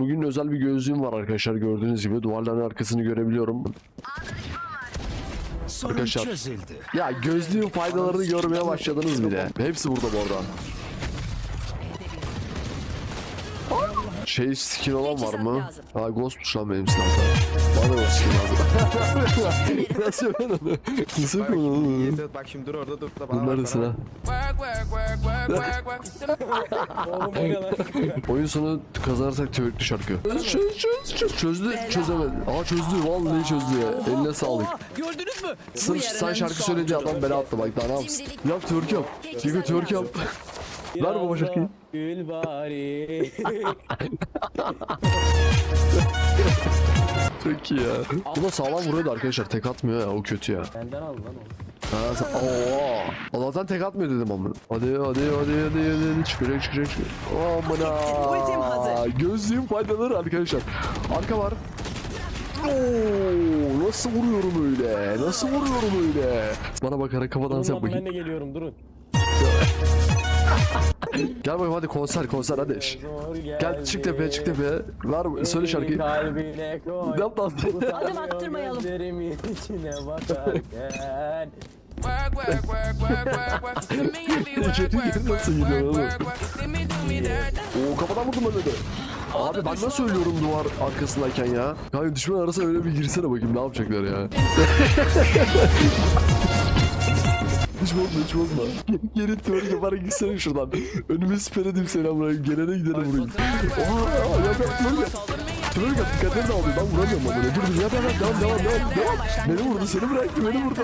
Bugün özel bir gözlüğüm var arkadaşlar gördüğünüz gibi. Duvarların arkasını görebiliyorum. Sorun Arkadaşlar. çözüldü. Ya gözlüğün faydalarını görmeye başladınız bile. Hepsi burada bu arada. Şey skin olan var mı? Ha ghostmuş lan benim silahta. Bana da skin lazım. Nasıl ben onu? Nasıl ben onu? Bak şimdi dur orada dur da bana Bunlar bak? Oğlum bu ne lan? Oyun sonu kazanırsak teorikli şarkı. Çöz çöz çöz çözdü çözemedi. Aa çözdü vallahi çözdü ya. Eline sağlık. Gördünüz mü? Sırf sen şarkı söyledi adam bela attı bak daha ne yapsın. Yap twerk yap. Gigo twerk yap. Ver baba şarkıyı. Gül bari. Çok iyi ya. Bu da sağlam vuruyordu arkadaşlar tek atmıyor ya o kötü ya. Benden al lan oğlum. Ha sen ooo. Allah'tan tek atmıyor dedim ama. Hadi hadi hadi hadi hadi, hadi. çıkacak çıkacak çıkacak. Amına. hazır. Gözlüğün faydaları arkadaşlar. Arka var. Oo, nasıl vuruyorum öyle? Nasıl vuruyorum öyle? Bana bakarak kafadan sen bakayım. ben de geliyorum durun. Gel bakayım hadi konser konser hadi. Zor Gel çık tepeye çık tepeye. Ver söyle şarkıyı. Kalbine koy. Yap lan. Adım attırmayalım. Gözlerimin içine bakarken. Oo kafadan vurdum öyle de. Abi ben nasıl ölüyorum duvar arkasındayken ya? Kanka düşman arasına öyle bir girsene bakayım ne yapacaklar ya. hiç bozma hiç bozma. Geri twerk yaparak gitsene şuradan. Önüme siper edeyim seni amına. Gelene gidene vurayım. Oha yap yap twerk yap. Twerk yap dikkatleri dağılıyor. Ben vuramıyorum amına. Dur dur yap yap yap devam devam devam. devam. Beni vurdu seni bıraktı beni vurdu.